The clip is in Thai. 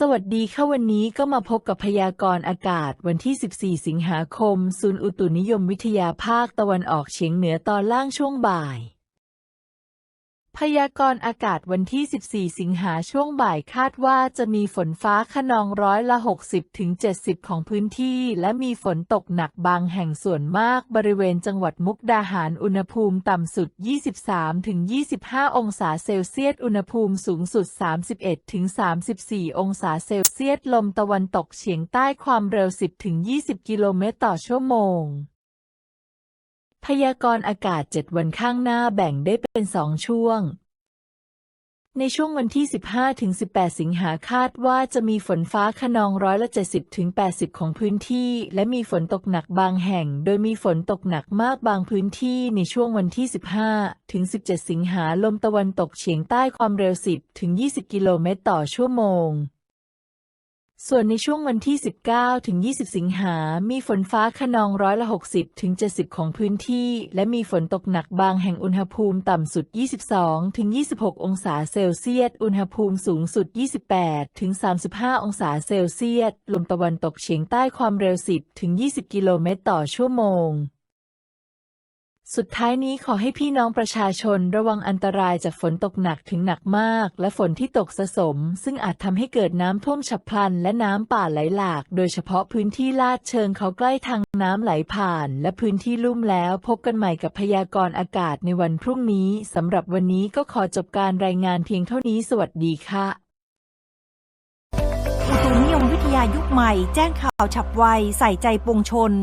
สวัสดีค่ะวันนี้ก็มาพบกับพยากรณ์อากาศวันที่ 14 สิงหาคม ศูนย์อุตุนิยมวิทยาภาคตะวันออกเฉียงเหนือตอนล่างช่วงบ่าย พยากรณ์อากาศวันที่ 14 สิงหาช่วงบ่ายคาดว่าจะมีฝนฟ้าขนองร้อยละ 60ถึง70 ของพื้นที่ และมีฝนตกหนักบางแห่งส่วนมากบริเวณจังหวัดมุกดาหารอุณหภูมิต่ำสุด 23ถึง25 องศาเซลเซียส อุณหภูมิสูงสุด 31ถึง34 องศาเซลเซียส ลมตะวันตกเฉียงใต้ความเร็ว 10ถึง20 กิโลเมตรต่อชั่วโมง พยากรณ์อากาศ 7 วันข้างหน้าแบ่งได้เป็น2ช่วง ในช่วงวันที่ 15-18 สิงหาคาดว่าจะมีฝนฟ้าขนองร้อยละ70-80 ของพื้นที่ และมีฝนตกหนักบางแห่ง โดยมีฝนตกหนักมากบางพื้นที่ในช่วงวันที่ 15-17 สิงหาลมตะวันตกเฉียงใต้ความเร็ว 10-20 กิโลเมตรต่อชั่วโมง ส่วนในช่วงวันที่ 19 ถึง 20 สิงหา มีฝนฟ้าขนองร้อยละ 60 ถึง 70 ของพื้นที่ และมีฝนตกหนักบางแห่งอุณหภูมิต่ำสุด 22 ถึง 26 องศาเซลเซียส อุณหภูมิสูงสุด 28 ถึง 35 องศาเซลเซียส ลมตะวันตกเฉียงใต้ความเร็ว 10 ถึง 20 กิโลเมตรต่อชั่วโมง สุดท้ายนี้ขอให้พี่น้องประชาชนระวังอันตรายจากฝนตกหนักถึงหนักมาก และฝนที่ตกสะสม ซึ่งอาจทำให้เกิดน้ำท่วมฉับพลัน และน้ำป่าไหลหลาก โดยเฉพาะพื้นที่ลาดเชิงเขาใกล้ทางน้ำไหลผ่าน และพื้นที่ลุ่มแล้ว พบกันใหม่กับพยากรณ์อากาศในวันพรุ่งนี้สำหรับวันนี้ก็ขอจบการรายงานเพียงเท่านี้สวัสดีค่ะอุตุนิยมวิทยายุคใหม่ แจ้งข่าวฉับไวใส่ใจปวงชน